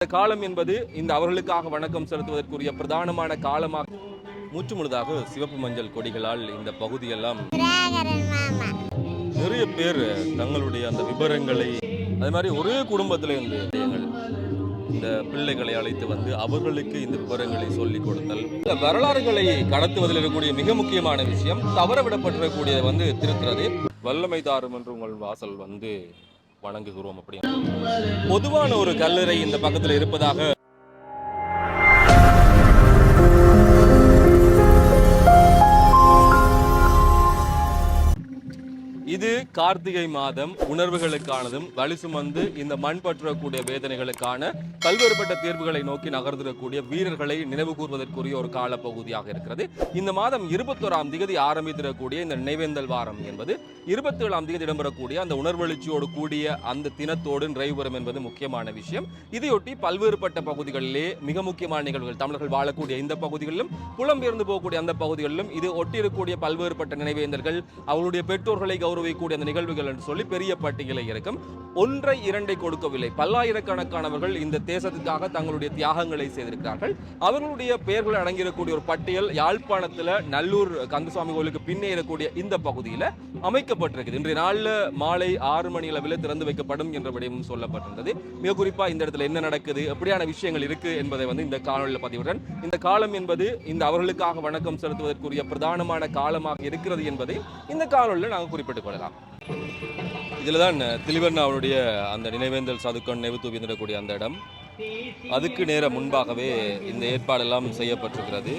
இந்த காலம் என்பது இந்த அவர்களுக்காக வணக்கம் செலுத்துவதற்குரிய பிரதானமான காலமாக மூச்சு முழுதாக சிவப்பு மஞ்சள் கொடிகளால் இந்த பகுதியெல்லாம் நிறைய பேர் தங்களுடைய அந்த விவரங்களை அதே மாதிரி ஒரே குடும்பத்தில் இருந்து இந்த பிள்ளைகளை அழைத்து வந்து அவர்களுக்கு இந்த விவரங்களை சொல்லிக் கொடுத்தல். இந்த வரலாறுகளை கடத்துவதில் இருக்கக்கூடிய மிக முக்கியமான விஷயம் தவறவிடப்பட்டிருக்கக்கூடியதை வந்து திருத்துறது வல்லமை தாரும் என்று உங்கள் வாசல் வந்து வணங்குகிறோம் அப்படின்னு. பொதுவான ஒரு கல்லறை இந்த பக்கத்தில் இருப்பதாக கார்த்திகை மாதம் உணர்வுகளுக்கானதும் வலி சுமந்து இந்த மண் பற்றக்கூடிய வேதனைகளுக்கான பல்வேறுபட்ட தேர்வுகளை நோக்கி நகர்ந்திடக்கூடிய வீரர்களை நினைவு கூர்வதற்குரிய ஒரு காலப்பகுதியாக இருக்கிறது. இந்த மாதம் இருபத்தோராம் திகதி ஆரம்பித்திடக்கூடிய இந்த நினைவேந்தல் வாரம் என்பது இருபத்தி ஏழாம் தேதி இடம்பெறக்கூடிய அந்த உணர்வெழுச்சியோடு கூடிய அந்த தினத்தோடு நிறைவுபெறும் என்பது முக்கியமான விஷயம். இதையொட்டி பல்வேறுபட்ட பகுதிகளிலே மிக முக்கியமான நிகழ்வுகள் தமிழர்கள் வாழக்கூடிய இந்த பகுதிகளிலும் புலம்பெயர்ந்து போகக்கூடிய அந்த பகுதிகளிலும் இது ஒட்டியிருக்கக்கூடிய பல்வேறுபட்ட நினைவேந்தல்கள் அவர்களுடைய பெற்றோர்களை கௌரவிக்கூடிய அந்த நிகழ்வுகள் என்று சொல்லி பெரிய பட்டியலை இருக்கும் ஒன்றை இரண்டை கொடுக்கவில்லை. பல்லாயிரக்கணக்கானவர்கள் இந்த தேசத்துக்காக தங்களுடைய தியாகங்களை செய்திருக்கிறார்கள். அவர்களுடைய பெயர்கள் அடங்கியிருக்கக்கூடிய ஒரு பட்டியல் யாழ்ப்பாணத்துல நல்லூர் கந்தசுவாமி கோயிலுக்கு பின்னே இருக்கக்கூடிய இந்த பகுதியில அமைக்கப்பட்டிருக்குது. இன்றைய நாள்ல மாலை ஆறு மணி அளவில் திறந்து வைக்கப்படும் என்ற விடயமும் சொல்லப்பட்டிருந்தது. மிக குறிப்பா இந்த இடத்துல என்ன நடக்குது எப்படியான விஷயங்கள் இருக்கு என்பதை வந்து இந்த காணொலியில் பதிவுடன் இந்த காலம் என்பது இந்த அவர்களுக்காக வணக்கம் செலுத்துவதற்குரிய பிரதானமான காலமாக இருக்கிறது என்பதை இந்த காணொலியில் நாங்கள் குறிப்பிட்டுக் கொள்ளலாம். இதில் தான் திலிவன் அவருடைய அந்த நினைவேந்தல் சாதுக்கன் நினைவு தூவிந்திடக்கூடிய அந்த இடம். அதுக்கு நேர முன்பாகவே இந்த ஏற்பாடெல்லாம் செய்யப்பட்டிருக்கிறது.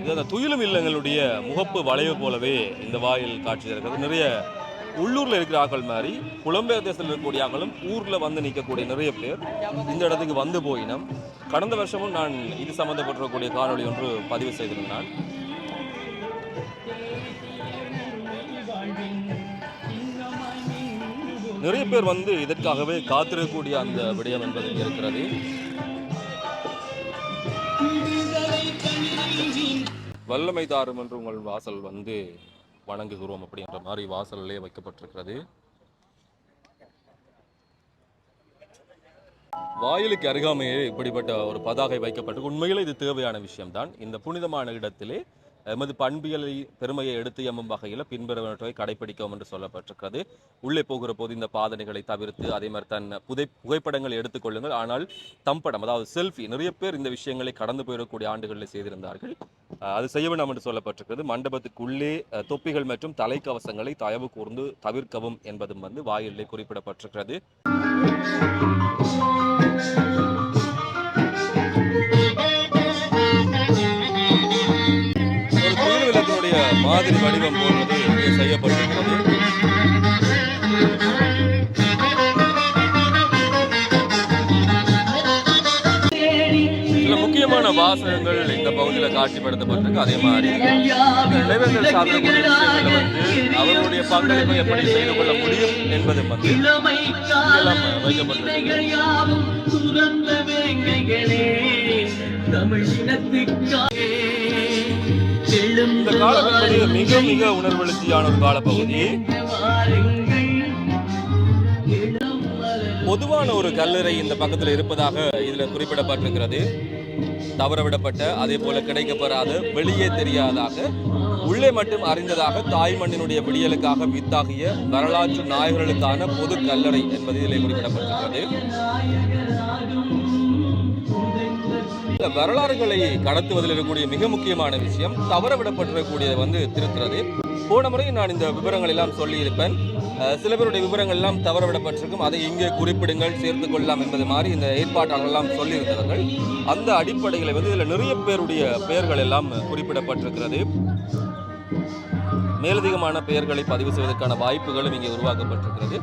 இது அந்த துயிலும் இல்லங்களுடைய முகப்பு வளைவு போலவே இந்த வாயில் காட்சி இருக்கிறது நிறைய உள்ளூர்ல இருக்கிற ஆக்கள் மாதிரி புலம்பெயர் தேசத்தில் இருக்கக்கூடிய ஆக்களும் ஊர்ல வந்து நிற்கக்கூடிய நிறைய பேர் இந்த இடத்துக்கு வந்து போயினம். கடந்த வருஷமும் நான் இது சம்பந்தப்பட்டிருக்கக்கூடிய காணொளி ஒன்று பதிவு செய்திருந்தான். நிறைய பேர் வந்து இதற்காகவே காத்திருக்கக்கூடிய அந்த விடயம் என்பது இருக்கிறது. வல்லமை தாரும் என்று உங்கள் வாசல் வந்து வணங்குகிறோம் அப்படின்ற மாதிரி வாசல்லே வைக்கப்பட்டிருக்கிறது. வாயிலுக்கு அருகாமையே இப்படிப்பட்ட ஒரு பதாகை வைக்கப்பட்டு உண்மையில் இது தேவையான விஷயம்தான். இந்த புனிதமான இடத்திலே எமது பண்பியலை பெருமையை எடுத்து எம்மும் வகையில் பின்பற்றவற்றை கடைபிடிக்கவும் என்று சொல்லப்பட்டிருக்கிறது. உள்ளே போகிற போது இந்த பாதனைகளை தவிர்த்து அதே மாதிரி தன் புதை புகைப்படங்களை எடுத்துக்கொள்ளுங்கள் ஆனால் தம்படம் அதாவது செல்ஃபி நிறைய பேர் இந்த விஷயங்களை கடந்து போயிடக்கூடிய ஆண்டுகளில் செய்திருந்தார்கள். அது செய்ய வேண்டாம் என்று சொல்லப்பட்டிருக்கிறது. மண்டபத்துக்குள்ளே தொப்பிகள் மற்றும் தலைக்கவசங்களை தயவு கூர்ந்து தவிர்க்கவும் என்பதும் வந்து வாயிலே குறிப்பிடப்பட்டிருக்கிறது. மாதிரி வடிவம் போன்றது இங்கே செய்யப்பட்டிருக்கிறது சில முக்கியமான வாசகங்கள் இந்த பகுதியில் காட்சிப்படுத்தப்பட்டிருக்கு. அதே மாதிரி இந்த நினைவுகள் சாப்பிடக்கூடிய வந்து அவர்களுடைய பங்களிப்பை எப்படி செய்து கொள்ள முடியும் என்பது வந்து இதெல்லாம் வைக்கப்பட்டிருக்கு. இந்த காலப்பகுதி மிக மிக உணர்வெழுச்சியான ஒரு காலப்பகுதி. பொதுவான ஒரு கல்லறை இந்த பக்கத்தில் இருப்பதாக இதில் குறிப்பிடப்பட்டிருக்கிறது. தவறவிடப்பட்ட அதே போல கிடைக்கப்பெறாத வெளியே தெரியாதாக உள்ளே மட்டும் அறிந்ததாக தாய் மண்ணினுடைய விடியலுக்காக வித்தாகிய வரலாற்று நாயகர்களுக்கான பொது கல்லறை என்பது இதில் குறிப்பிடப்பட்டிருக்கிறது. இந்த வரலாறுகளை கடத்துவதில் இருக்கக்கூடிய மிக முக்கியமான விஷயம் தவறவிடப்பட்டிருக்கக்கூடியதை வந்து திருத்துறது. போன முறை நான் இந்த விவரங்கள் எல்லாம் சொல்லியிருப்பேன் சில பேருடைய விவரங்கள் எல்லாம் தவறவிடப்பட்டிருக்கும். அதை இங்கே குறிப்பிடுங்கள் சேர்த்து கொள்ளலாம் என்பது மாதிரி இந்த ஏற்பாட்டாளர் எல்லாம் சொல்லியிருந்தவர்கள். அந்த அடிப்படையில் வந்து இதில் நிறைய பேருடைய பெயர்கள் எல்லாம் குறிப்பிடப்பட்டிருக்கிறது. மேலதிகமான பெயர்களை பதிவு செய்வதற்கான வாய்ப்புகளும் இங்கே உருவாக்கப்பட்டிருக்கிறது.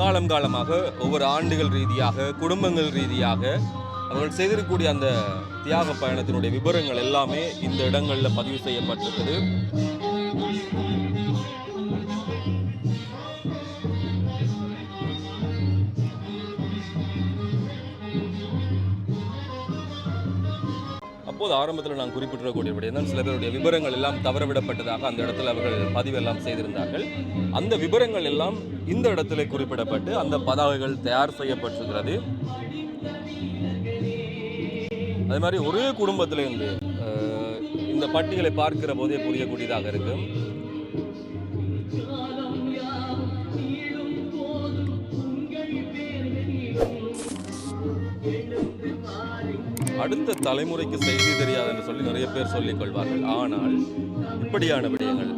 காலம் காலமாக ஒவ்வொரு ஆண்டுகள் ரீதியாக குடும்பங்கள் ரீதியாக அவர்கள் செய்திருக்கக்கூடிய அந்த தியாக பயணத்தினுடைய விவரங்கள் எல்லாமே இந்த இடங்களில் பதிவு செய்யப்பட்டிருக்குது. அப்போது ஆரம்பத்தில் நான் குறிப்பிட்டிருக்கக்கூடிய தான் சில பேருடைய விவரங்கள் எல்லாம் தவறவிடப்பட்டதாக அந்த இடத்துல அவர்கள் பதிவு எல்லாம் செய்திருந்தார்கள். அந்த விவரங்கள் எல்லாம் இந்த இடத்துல குறிப்பிடப்பட்டு அந்த பதாகைகள் தயார் செய்யப்பட்டிருக்கிறது. அது மாதிரி ஒரே குடும்பத்திலேருந்து இந்த பட்டியலை பார்க்கிற போதே புரியக்கூடியதாக இருக்கும் அடுத்த தலைமுறைக்கு செய்தி தெரியாது என்று சொல்லி நிறைய பேர் சொல்லிக் கொள்வார்கள். ஆனால் இப்படியான விடயங்கள்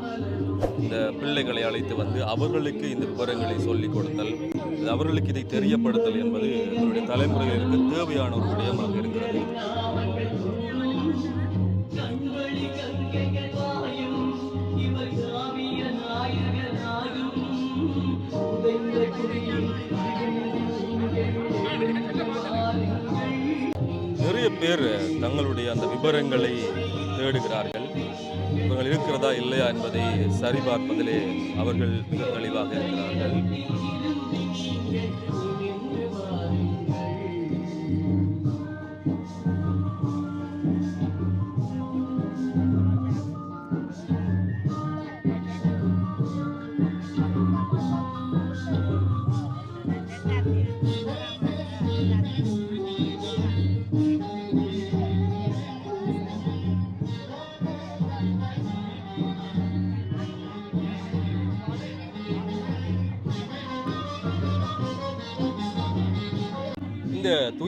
இந்த பிள்ளைகளை அழைத்து வந்து அவர்களுக்கு இந்த விவரங்களை சொல்லிக் கொடுத்தல் இது அவர்களுக்கு இதை தெரியப்படுத்தல் என்பது அவருடைய தலைமுறைகளுக்கு தேவையான ஒரு விடயமாக இருக்கிறது. நிறைய பேர் தங்களுடைய அந்த விவரங்களை தேடுகிறார்கள். இவர்கள் இருக்கிறதா இல்லையா என்பதை சரிபார்ப்பதிலே அவர்கள் மிக தெளிவாக இருக்கிறார்கள். Jake.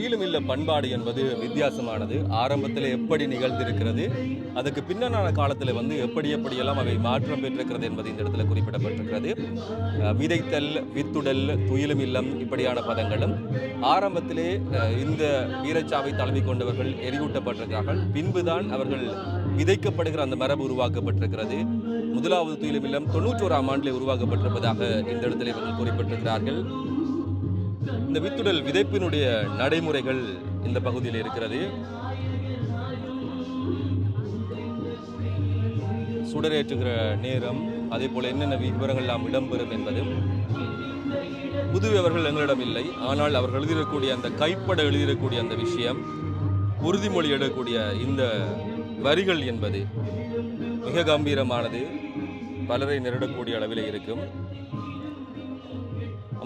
இந்த இல்ல பண்பாடு என்பது வித்தியாசமானது. ஆரம்பத்தில் எப்படி நிகழ்ந்திருக்கிறது அதுக்கு பின்னனான காலத்தில் வந்து எப்படி எப்படியெல்லாம் அவை மாற்றம் பெற்றிருக்கிறது என்பது இந்த இடத்துல குறிப்பிடப்பட்டிருக்கிறது. விதைத்தல் வித்துடல் துயிலும் இல்லம் இப்படியான பதங்களும் ஆரம்பத்திலே இந்த வீரச்சாவை தலைமை கொண்டவர்கள் எரியூட்டப்பட்டிருக்கிறார்கள். பின்புதான் அவர்கள் விதைக்கப்படுகிற அந்த மரபு உருவாக்கப்பட்டிருக்கிறது. முதலாவது துயிலும் இல்லம் தொண்ணூற்றோராம் ஆண்டிலே உருவாக்கப்பட்டிருப்பதாக இந்த இடத்துல இவர்கள் குறிப்பிட்டிருக்கிறார்கள். இந்த வித்துடல் விதைப்பினுடைய நடைமுறைகள் இந்த பகுதியில் இருக்கிறது. சுடரேற்றுகிற நேரம் அதே போல என்னென்ன விவரங்கள் நாம் இடம்பெறும் என்பதும் புதுவை அவர்கள் எங்களிடம் இல்லை. ஆனால் அவர்கள் எழுதியிருக்கக்கூடிய அந்த கைப்பட எழுதியிருக்கக்கூடிய அந்த விஷயம் உறுதிமொழி எடுக்கக்கூடிய இந்த வரிகள் என்பது மிக கம்பீரமானது. பலரை நெருடக்கூடிய அளவில் இருக்கும்.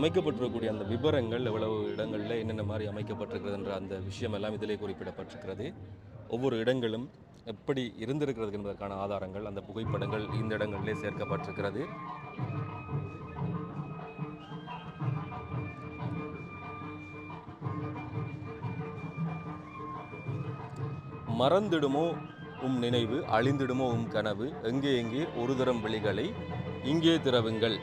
அமைக்கப்பட்டிருக்கக்கூடிய அந்த விபரங்கள் எவ்வளவு இடங்களில் என்னென்ன மாதிரி அமைக்கப்பட்டிருக்கிறதுன்ற அந்த விஷயம் எல்லாம் இதிலே குறிப்பிடப்பட்டிருக்கிறது. ஒவ்வொரு இடங்களும் எப்படி இருந்திருக்கிறது என்பதற்கான ஆதாரங்கள் அந்த புகைப்படங்கள் இந்த இடங்களிலே சேர்க்கப்பட்டிருக்கிறது. மறந்திடுமோ உம் நினைவு அழிந்திடுமோ உம் கனவு எங்கே எங்கே ஒரு தரம் விழிகளை இங்கே திறவுங்கள்.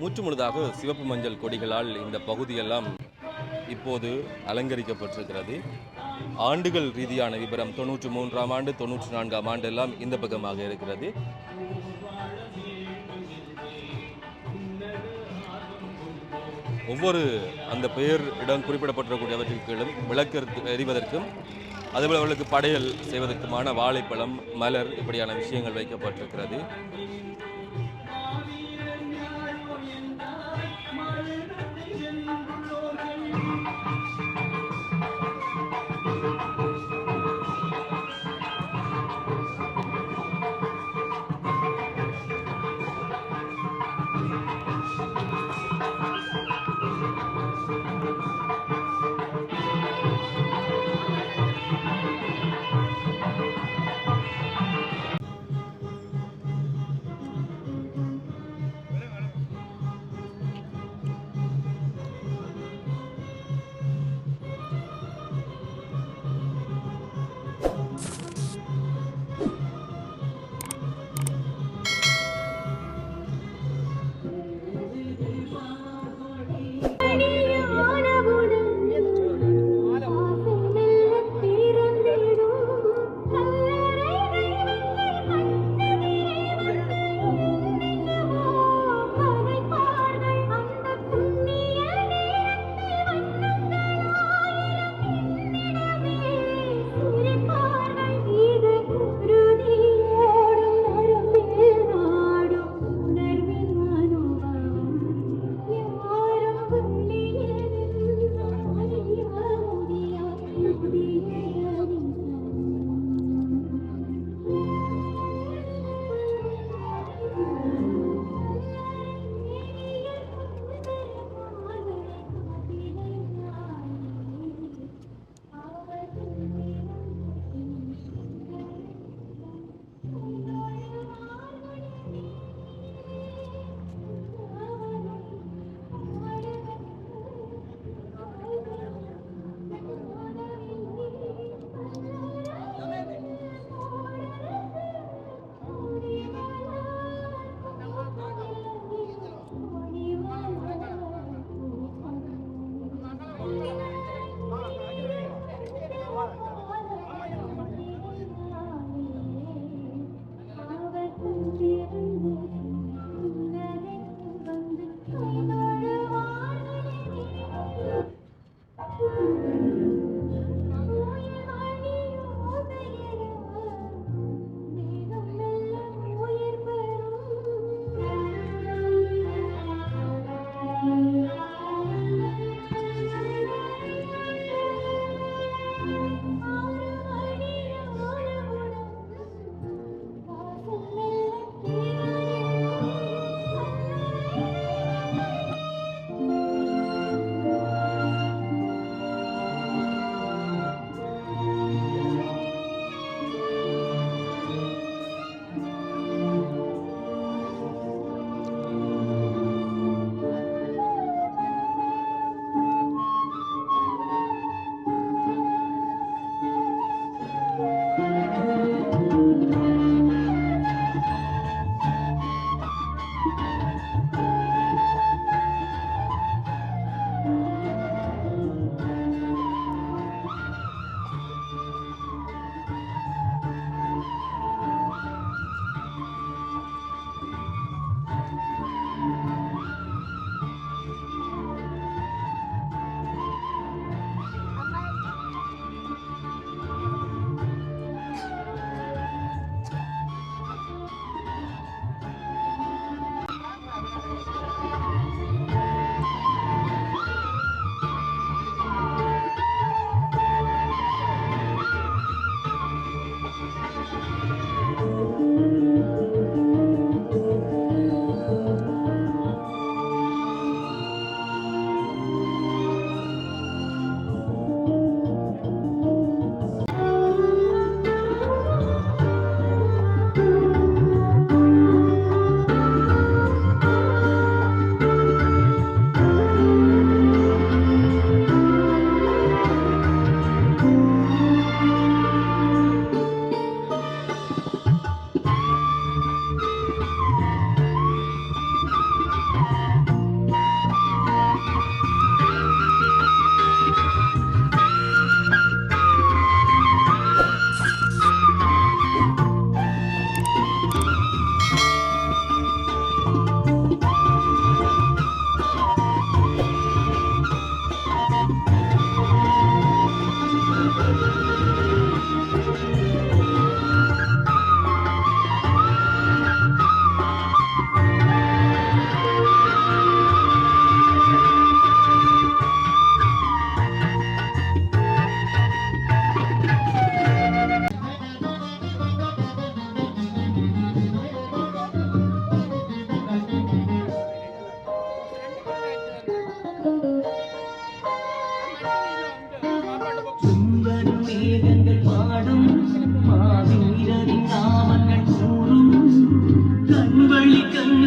மூச்சு முழுதாக சிவப்பு மஞ்சள் கொடிகளால் இந்த பகுதியெல்லாம் இப்போது அலங்கரிக்கப்பட்டிருக்கிறது. ஆண்டுகள் ரீதியான விபரம் தொண்ணூற்று மூன்றாம் ஆண்டு தொன்னூற்றி நான்காம் ஆண்டு எல்லாம் இந்த பக்கமாக இருக்கிறது. ஒவ்வொரு அந்த பெயர் இடம் குறிப்பிடப்பட்டிருக்கக்கூடியவற்றுக்கும் விளக்கு எறிவதற்கும் அதுபோல் அவர்களுக்கு படையல் செய்வதற்குமான வாழைப்பழம் மலர் இப்படியான விஷயங்கள் வைக்கப்பட்டிருக்கிறது.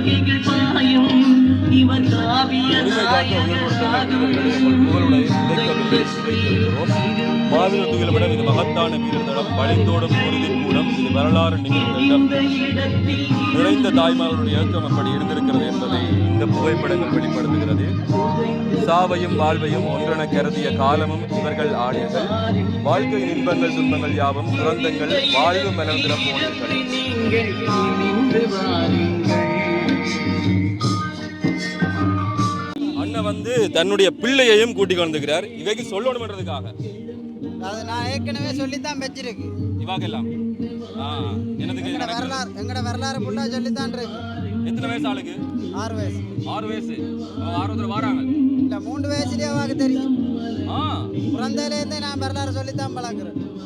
பொய்கைகள் பாயும் இவர் காவிய மாவீர துயிலமிடம் இது மகத்தான வீரர்களிடம் உறுதி கூடம் இது வரலாறு நிகழ்ந்த இடம் இடத்தில் நிறைந்த தாய்மார்களுடைய இயக்கம் அப்படி இருந்திருக்கிறது என்பதை இந்த புகைப்படங்கள் வெளிப்படுத்துகிறது. சாவையும் வாழ்வையும் ஒன்றென கருதிய காலமும் இவர்கள் ஆடியர்கள். வாழ்க்கையின் இன்பங்கள் துன்பங்கள் யாவும் துறந்தங்கள் வாழ்வு மலர்ந்திட போனீர்கள் வந்து தன்னுடைய பிள்ளையையும் கூட்டிக் கொண்டிருக்கிறார். இவைக்கு சொல்லணும்ன்றதுக்காக. அது நான் ஏற்கனவே சொல்லித்தான் வச்சிருக்கு. இவாகெல்லாம் ஆ என்னதுக்கு எங்கட? வரலாறு எங்கட வரலாறு ஃபுல்லா சொல்லித்தான் இருக்கு. எத்தனை வயசு ஆளுக்கு? ஆறு வயசு. ஆறு வயசு. அவங்க ஆர்வத்தில் வராங்க. இல்ல மூணு வயசுலயே அவாக்கு தெரியும். ஆ. பிறந்ததுலேருந்தே நான் வரலாறு சொல்லித்தான் பழக்கிறேன்